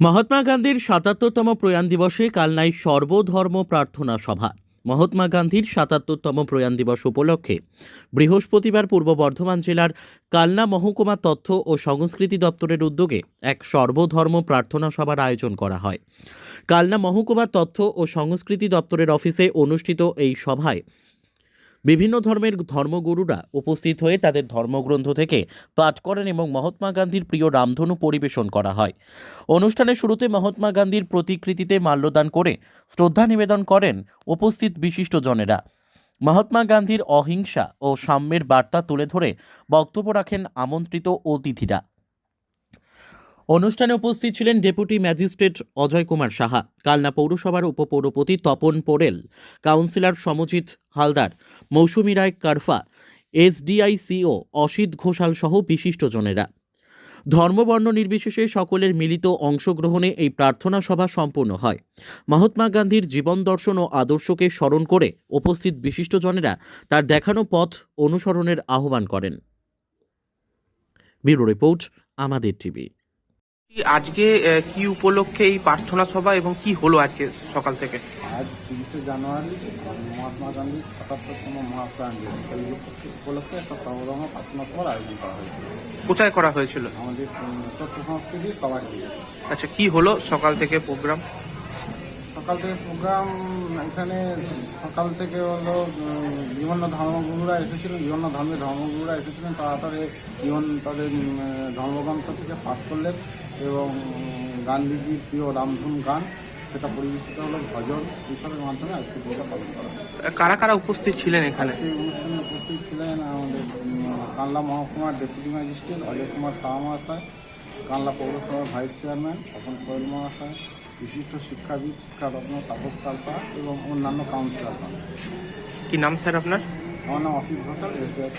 মহাত্মা গান্ধীর সাতাত্তরতম প্রয়াণ দিবসে কালনায় সর্বধর্ম প্রার্থনা সভা। মহাত্মা গান্ধীর সাতাত্তরতম প্রয়াণ দিবস উপলক্ষে বৃহস্পতিবার পূর্ব বর্ধমান জেলার কালনা মহকুমা তথ্য ও সংস্কৃতি দপ্তরের উদ্যোগে এক সর্বধর্ম প্রার্থনা সভার আয়োজন করা হয়। কালনা মহকুমা তথ্য ও সংস্কৃতি দপ্তরের অফিসে অনুষ্ঠিত এই সভায় বিভিন্ন ধর্মের ধর্মগুরুরা উপস্থিত হয়ে তাদের ধর্মগ্রন্থ থেকে পাঠ করেন এবং মহাত্মা গান্ধীর প্রিয় রামধনু পরিবেশন করা হয়। অনুষ্ঠানের শুরুতে মহাত্মা গান্ধীর প্রতিকৃতিতে মাল্যদান করে শ্রদ্ধা নিবেদন করেন উপস্থিত বিশিষ্টজনেরা। মহাত্মা গান্ধীর অহিংসা ও সাম্যের বার্তা তুলে ধরে বক্তব্য রাখেন আমন্ত্রিত অতিথিরা। অনুষ্ঠানে উপস্থিত ছিলেন ডেপুটি ম্যাজিস্ট্রেট অজয় কুমার সাহা, কালনা পৌরসভার উপপৌরপতি তপন পোরেল কাউন্সিলর সমজিৎ হালদার, মৌসুমী রায় কারফা এসডিআইসিও অসিত ঘোষাল সহ বিশিষ্টজনেরা। ধর্মবর্ণ নির্বিশেষে সকলের মিলিত অংশগ্রহণে এই প্রার্থনা সভা সম্পূর্ণ হয়। মহাত্মা গান্ধীর জীবন দর্শন ও আদর্শকে স্মরণ করে উপস্থিত বিশিষ্টজনেরা তার দেখানো পথ অনুসরণের আহ্বান করেন। ব্যুরো রিপোর্ট, আমাদের টিভি। আজকে কি উপলক্ষে এই প্রার্থনা সভা এবং কি হলো আজকে সকাল থেকে? আজ তিরিশে জানুয়ারি মহাত্মা গান্ধী সাতাত্তরতম মহাপ্রাণ দিবস সেই উপলক্ষে- একটা সর্বধর্ম প্রার্থনা সভার আয়োজন করা হয়েছে কোথায় করা হয়েছিল? আমাদের উম, সংস্কৃতি সবার আচ্ছা কি হলো সকাল থেকে প্রোগ্রাম? সকাল থেকে প্রোগ্রাম এখানে সকাল থেকে হলো বিভিন্ন ধর্মগুরুরা এসেছিলেন বিভিন্ন ধর্মের ধর্মগুরুরা এসেছিলেন। তারা তাদের জীবন তাদের ধর্মগ্রন্থ থেকে পাঠ করলেন। এবং গান্ধীজির প্রিয় রামধুন গান সেটা পরিবেশিত হলো ভজন এইসবের মাধ্যমে আজকে দিনটা পালন করা কারা কারা উপস্থিত ছিলেন এখানে? অনুষ্ঠানে উপস্থিত ছিলেন আমাদের কানলা মহকুমার ডেপুটি ম্যাজিস্ট্রেট অজয় কুমার শাহ মহাশয় কানলা পৌরসভার ভাইস চেয়ারম্যান তপন কোয়েল মহাশয় বিশিষ্ট শিক্ষাবিদ শিক্ষারত্ন তাপস কালপা এবং অন্যান্য কাউন্সিলরগণ কি নাম স্যার আপনার? আমার নাম অসিত ঘোষাল এসবিআই